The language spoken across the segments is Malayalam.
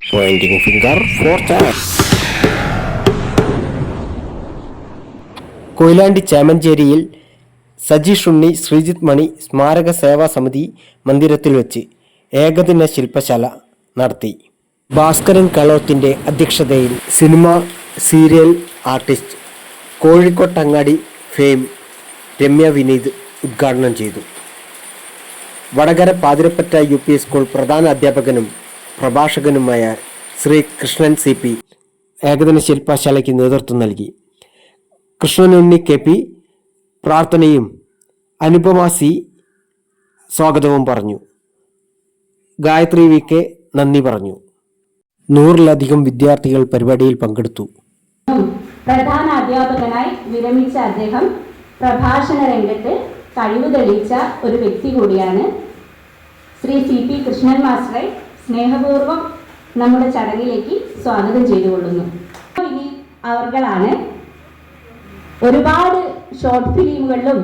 Pointing finger for child. Koyilandy ചേമഞ്ചേരിയിൽ Sajeesh ഉണ്ണി ശ്രീജിത്ത് മണി സ്മാരക സേവാ സമിതി മന്ദിരത്തിൽ വെച്ച് ഏകദിന ശില്പശാല നടത്തി ഭാസ്കരൻ കളോത്തിന്റെ അധ്യക്ഷതയിൽ cinema serial artist Kozhikottangadi fame Ramya Vineeth ഉദ്ഘാടനം ചെയ്തു Vadakara Pathirappatta U P school പ്രധാന അധ്യാപകനും പ്രഭാഷകനുമായ ശ്രീ കൃഷ്ണൻ സി പി ഏകദിന ശില്പശാലയ്ക്ക് നേതൃത്വം നൽകി. കൃഷ്ണനുണ്ണി കെ പി പ്രാർത്ഥനയും അനുപമ സി സ്വാഗതവും പറഞ്ഞു. ഗായത്രി വി കെ നന്ദി പറഞ്ഞു. നൂറിലധികം വിദ്യാർത്ഥികൾ പരിപാടിയിൽ പങ്കെടുത്തു. പ്രധാന അധ്യാപകനായി വിരമിച്ച അദ്ദേഹം പ്രഭാഷണ രംഗത്ത് കഴിവ് തെളിയിച്ച ഒരു വ്യക്തി കൂടിയാണ് ശ്രീ സി പി കൃഷ്ണൻ മാസ്റ്ററെ. സ്നേഹപൂർവം നമ്മുടെ ചടങ്ങിലേക്ക് സ്വാഗതം ചെയ്തുകൊള്ളുന്നു. ഇനി അവർകളാണ് ഒരുപാട് ഷോർട്ട് ഫിലിമുകളിലും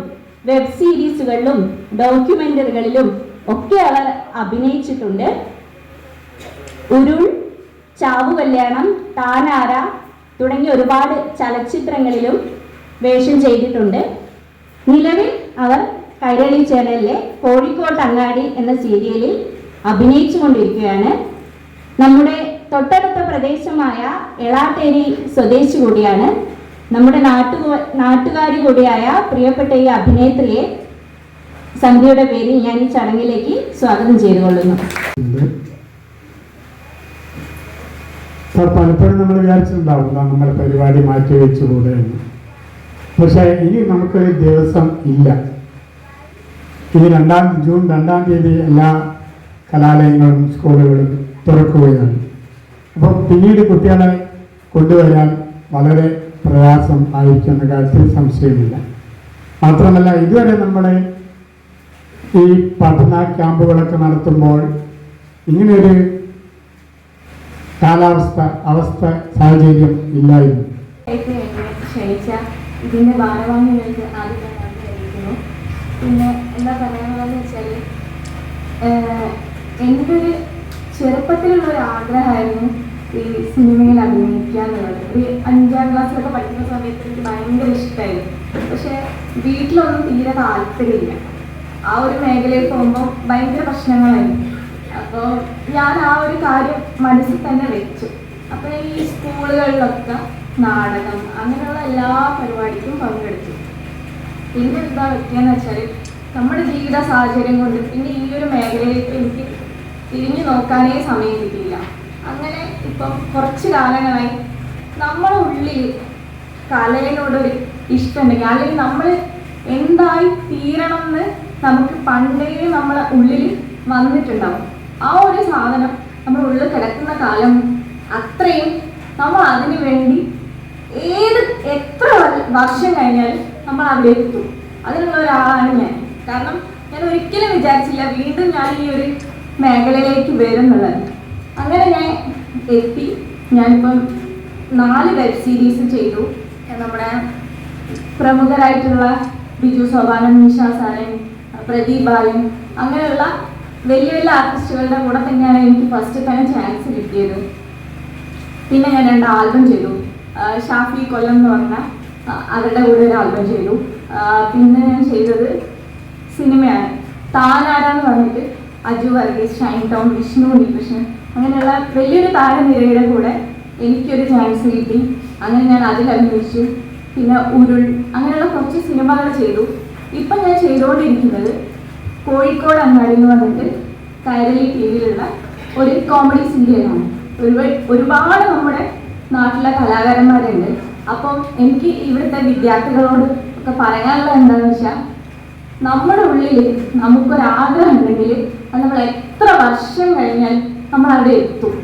വെബ് സീരീസുകളിലും ഡോക്യുമെന്ററികളിലും ഒക്കെ അവർ അഭിനയിച്ചിട്ടുണ്ട്. ഉരുൾ ചാവു കല്യാണം താനാര തുടങ്ങിയ ഒരുപാട് ചലച്ചിത്രങ്ങളിലും വേഷം ചെയ്തിട്ടുണ്ട്. നിലവിൽ അവർ കൈരളി ചാനലിലെ കോഴിക്കോട് അങ്ങാടി എന്ന സീരിയലിൽ അഭിനയിച്ചു കൊണ്ടിരിക്കുകയാണ് നമ്മുടെ തൊട്ടടുത്ത പ്രദേശമായ എളാട്ടേരി സ്വദേശി കൂടിയാണ്. നമ്മുടെ നാട്ടു നാട്ടുകാരി കൂടിയായ പ്രിയപ്പെട്ട ഈ അഭിനേത്രിയെ സന്ധ്യയുടെ പേരിൽ ഞാൻ ഈ ചടങ്ങിലേക്ക് സ്വാഗതം ചെയ്തു കൊള്ളുന്നു പലപ്പോഴും നമ്മൾ വിചാരിച്ചിട്ടുണ്ടാവും "ദാ നമ്മുടെ പരിപാടി മാറ്റി വെച്ചുകൂടെ എന്ന്. പക്ഷേ ഇനി നമുക്കൊരു ദിവസം ഇല്ല. ഇനി രണ്ടാം ജൂൺ രണ്ടാം തീയതി എല്ലാ കലാലയങ്ങളും സ്കൂളുകളും തുറക്കുകയാണ്. അപ്പോൾ പിന്നീട് കുട്ടികളെ കൊണ്ടുവരാൻ വളരെ പ്രയാസം ആയിരിക്കുന്ന കാര്യത്തിൽ സംശയമില്ല. മാത്രമല്ല ഇതുവരെ നമ്മുടെ ഈ പഠന ക്യാമ്പുകളൊക്കെ നടത്തുമ്പോൾ ഇങ്ങനെയൊരു കാലാവസ്ഥ അവസ്ഥ സാഹചര്യം ഇല്ലായിരുന്നു. ആദ്യം പിന്നെ എന്താ പറയാനുള്ളതെന്ന് വെച്ചാൽ എന്റെ ഒരു ചെറുപ്പത്തിലുള്ള ഒരു ആഗ്രഹമായിരുന്നു ഈ സിനിമയിൽ അഭിനയിക്കുക എന്നുള്ളത്. ഒരു അഞ്ചാം ക്ലാസ്സിലൊക്കെ പഠിക്കുന്ന സമയത്ത് എനിക്ക് ഭയങ്കര ഇഷ്ടമായിരുന്നു പക്ഷെ വീട്ടിലൊന്നും തീരെ താല്പര്യമില്ല. ആ ഒരു മേഖലയിൽ പോകുമ്പോൾ ഭയങ്കര പ്രശ്നങ്ങളായിരുന്നു. അപ്പോൾ ഞാൻ ആ ഒരു കാര്യം മനസ്സിൽ തന്നെ വെച്ചു. അപ്പോൾ ഈ സ്കൂളുകളിലൊക്കെ നാടകം അങ്ങനെയുള്ള എല്ലാ പരിപാടിക്കും പങ്കെടുത്തു. പിന്നെ എന്താ പറ്റിയെന്ന് വെച്ചാൽ നമ്മുടെ ജീവിത സാഹചര്യം കൊണ്ട് പിന്നെ ഈ ഒരു മേഖലയിലേക്ക് എനിക്ക് തിരിഞ്ഞു നോക്കാനേ സമയം കിട്ടിയില്ല അങ്ങനെ ഇപ്പം കുറച്ച് കാലങ്ങളായി നമ്മുടെ ഉള്ളിൽ കലയിനോടൊരു ഇഷ്ടമുണ്ടെങ്കിൽ അല്ലെങ്കിൽ നമ്മൾ എന്തായി തീരണം എന്ന് നമുക്ക് പണ്ടേ നമ്മളെ ഉള്ളിൽ വന്നിട്ടുണ്ടാവും. ആ ഒരു സാധനം നമ്മുടെ ഉള്ളിൽ കിടക്കുന്ന കാലം അത്രയും നമ്മൾ അതിനു വേണ്ടി ഏത് എത്ര വർഷം കഴിഞ്ഞാലും നമ്മൾ അവിടെ എത്തും. അതിനുള്ള ഒരാളാണ് ഞാൻ. കാരണം ഞാൻ ഒരിക്കലും വിചാരിച്ചില്ല വീണ്ടും ഞാൻ ഈ ഒരു മേഖലയിലേക്ക് വരുന്നുള്ളത്. അങ്ങനെ ഞാൻ എത്തി. ഞാനിപ്പം നാല് വെബ് സീരീസ് ചെയ്തു. നമ്മുടെ പ്രമുഖരായിട്ടുള്ള ബിജു സോപാനൻ നിഷ സാരൻ പ്രദീപ് ബാലൻ അങ്ങനെയുള്ള വലിയ വലിയ ആർട്ടിസ്റ്റുകളുടെ കൂടെ തന്നെയാണ് എനിക്ക് ഫസ്റ്റ് തന്നെ ചാൻസ് കിട്ടിയത്. പിന്നെ ഞാൻ രണ്ട് ആൽബം ചെയ്തു. ഷാഫി കൊല്ലം എന്ന് പറഞ്ഞ അവരുടെ കൂടെ ഒരു ആൽബം ചെയ്തു. പിന്നെ ഞാൻ ചെയ്തത് സിനിമയാണ് താനാരാന്ന് പറഞ്ഞിട്ട് അജു വർഗീസ് ഷൈൻ ടോം വിഷ്ണു ഉണ്ണികൃഷ്ണൻ. അങ്ങനെയുള്ള വലിയൊരു താരനിരയുടെ കൂടെ എനിക്കൊരു ചാൻസ് കിട്ടി. അങ്ങനെ ഞാൻ അതിൽ അഭിനയിച്ചു. പിന്നെ ഉരുൾ അങ്ങനെയുള്ള കുറച്ച് സിനിമകൾ ചെയ്തു. ഇപ്പം ഞാൻ ചെയ്തുകൊണ്ടിരിക്കുന്നത് കോഴിക്കോട് അങ്ങാടി എന്ന് പറഞ്ഞിട്ട് കൈരളി ടി വിയിലുള്ള ഒരു കോമഡി സീരിയലാണ് ഒരുപാട് ഒരുപാട് നമ്മുടെ നാട്ടിലെ കലാകാരന്മാരുണ്ട്. അപ്പം എനിക്ക് ഇവിടുത്തെ വിദ്യാർത്ഥികളോട് ഒക്കെ പറയാനുള്ള എന്താണെന്ന് വെച്ചാൽ നമ്മുടെ ഉള്ളിൽ നമുക്കൊരാഗ്രഹം ഉണ്ടെങ്കിൽ അത് നമ്മൾ എത്ര വർഷം കഴിഞ്ഞാൽ നമ്മൾ അവിടെ എത്തും?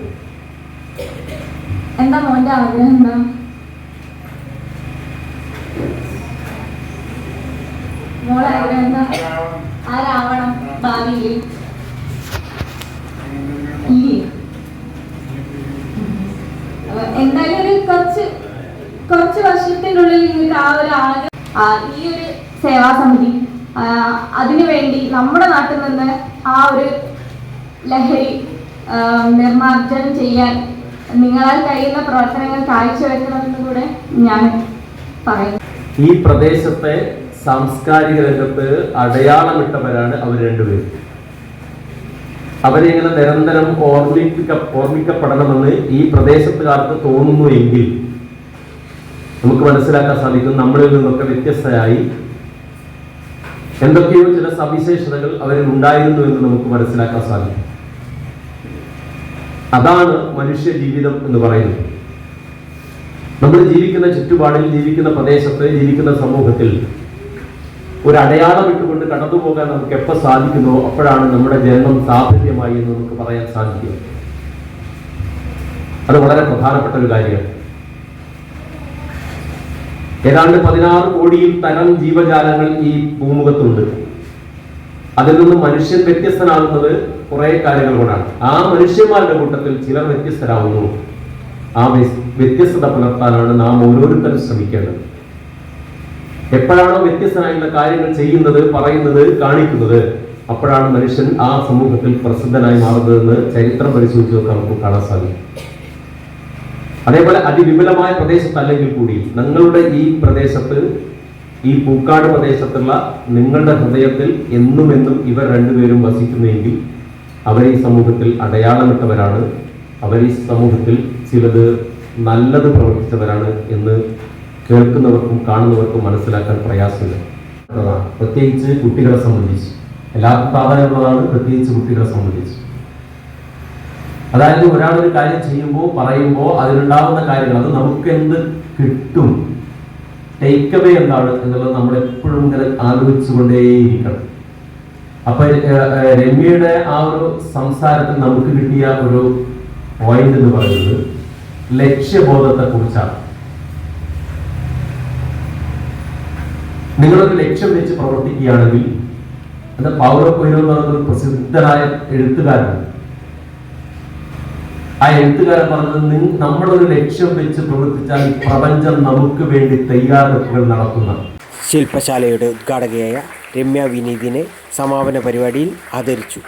എന്താ മോന്റെ ആഗ്രഹം എന്താ? മോളെ ആഗ്രഹം എന്താ? ആരാവണം ഭാവിയിൽ? എന്തായാലും ഒരു കുറച്ച് കുറച്ച് വർഷത്തിനുള്ളിൽ നിങ്ങൾക്ക് ആ ഒരു ആഗ്രഹം ഈ ഒരു സേവാ സമിതി അതിനു വേണ്ടി നമ്മുടെ നാട്ടിൽ നിന്ന് ആ ഒരു ലഹരി നിർമാർജനം ചെയ്യാൻ നിങ്ങളാൽ കഴിയുന്ന പ്രവർത്തനങ്ങൾ കാഴ്ചവെക്കണമെന്ന് കൂടെ ഞാൻ പറയുന്നു. ഈ പ്രദേശത്തെ സാംസ്കാരിക രംഗത്ത് അടയാളമിട്ടവരാണ് അവർ രണ്ടുപേരും. അവരെ ഇങ്ങനെ നിരന്തരം ഓർമ്മിപ്പിക്ക ഓർമ്മിക്കപ്പെടണമെന്ന് ഈ പ്രദേശത്തുകാർക്ക് തോന്നുന്നു എങ്കിൽ നമുക്ക് മനസ്സിലാക്കാൻ സാധിക്കും നമ്മളിൽ നിന്നൊക്കെ വ്യത്യസ്തരായി എന്തൊക്കെയോ ചില സവിശേഷതകൾ അവരിൽ ഉണ്ടായിരുന്നു എന്ന് നമുക്ക് മനസ്സിലാക്കാൻ സാധിക്കും. അതാണ് മനുഷ്യ ജീവിതം എന്ന് പറയുന്നത്. നമ്മൾ ജീവിക്കുന്ന ചുറ്റുപാടിൽ ജീവിക്കുന്ന പ്രദേശത്ത് ജീവിക്കുന്ന സമൂഹത്തിൽ ഒരു അടയാളം ഇട്ടുകൊണ്ട് കടന്നു പോകാൻ നമുക്ക് എപ്പോൾ സാധിക്കുന്നോ അപ്പോഴാണ് നമ്മുടെ ജന്മം സാഫല്യമായി എന്ന് നമുക്ക് പറയാൻ സാധിക്കുക. അത് വളരെ പ്രധാനപ്പെട്ട ഒരു കാര്യമാണ്. ഏതാണ്ട് പതിനാറ് കോടിയിൽ തരം ജീവജാലങ്ങൾ ഈ ഭൂമുഖത്തുണ്ട്. അതിൽ നിന്ന് മനുഷ്യൻ വ്യത്യസ്തനാകുന്നത് കുറെ കാര്യങ്ങൾ കൊണ്ടാണ്. ആ മനുഷ്യന്മാരുടെ കൂട്ടത്തിൽ ചിലർ വ്യത്യസ്തരാകുന്നു. ആ വ്യത്യസ്തത പുലർത്താനാണ് നാം ഓരോരുത്തരും ശ്രമിക്കേണ്ടത്. എപ്പോഴാണോ വ്യത്യസ്തനായുള്ള കാര്യങ്ങൾ ചെയ്യുന്നത് പറയുന്നത് കാണിക്കുന്നത് അപ്പോഴാണ് മനുഷ്യൻ ആ സമൂഹത്തിൽ പ്രസിദ്ധനായി മാറുന്നതെന്ന് ചരിത്രം പരിശോധിച്ച് നമുക്ക് കാണാൻ സാധിക്കും. അതേപോലെ അതിവിപുലമായ പ്രദേശത്തല്ലെങ്കിൽ കൂടി നിങ്ങളുടെ ഈ പ്രദേശത്ത് ഈ പൂക്കാട് പ്രദേശത്തുള്ള നിങ്ങളുടെ ഹൃദയത്തിൽ എന്നും എന്നും ഇവർ രണ്ടുപേരും വസിക്കുന്നുവെങ്കിൽ അവർ ഈ സമൂഹത്തിൽ അടയാളമിട്ടവരാണ്. അവർ ഈ സമൂഹത്തിൽ ചിലത് നല്ലത് പ്രവർത്തിച്ചവരാണ് എന്ന് കേൾക്കുന്നവർക്കും കാണുന്നവർക്കും മനസ്സിലാക്കാൻ പ്രയാസമില്ല. പ്രത്യേകിച്ച് കുട്ടികളെ സംബന്ധിച്ച്. എല്ലാവർക്കും പ്രാധാന്യമുള്ളതാണ് പ്രത്യേകിച്ച് കുട്ടികളെ സംബന്ധിച്ച്. അതായത് ഒരാൾ ഒരു കാര്യം ചെയ്യുമ്പോൾ പറയുമ്പോൾ അതിലുണ്ടാകുന്ന കാര്യങ്ങൾ അത് നമുക്ക് എന്ത് കിട്ടും? ടേക്ക് അവേ എന്താണ് എന്നുള്ളത് നമ്മൾ എപ്പോഴും ഇങ്ങനെ ആലോചിച്ചുകൊണ്ടേയിരിക്കണം. അപ്പൊ രമ്യയുടെ ആ ഒരു സംസാരത്തിൽ നമുക്ക് കിട്ടിയ ഒരു പോയിന്റ് എന്ന് പറയുന്നത് ലക്ഷ്യബോധത്തെ കുറിച്ചാണ് നിങ്ങളൊരു ലക്ഷ്യം വെച്ച് പ്രവർത്തിക്കുകയാണെങ്കിൽ അത് പൗരോ കൊയ്ലോ എന്ന് പറയുന്ന ഒരു പ്രസിദ്ധനായ എഴുത്തുകാരനാണ് ആ എഴുത്തുകാരൻ പറഞ്ഞത് നമ്മളൊരു ലക്ഷ്യം വെച്ച് പ്രവർത്തിച്ചാൽ പ്രപഞ്ചം നമുക്ക് വേണ്ടി തയ്യാറെടുപ്പുകൾ നടത്തുന്ന. ശില്പശാലയുടെ ഉദ്ഘാടകയായ രമ്യ വിനീതിനെ സമാപന പരിപാടിയിൽ ആദരിച്ചു.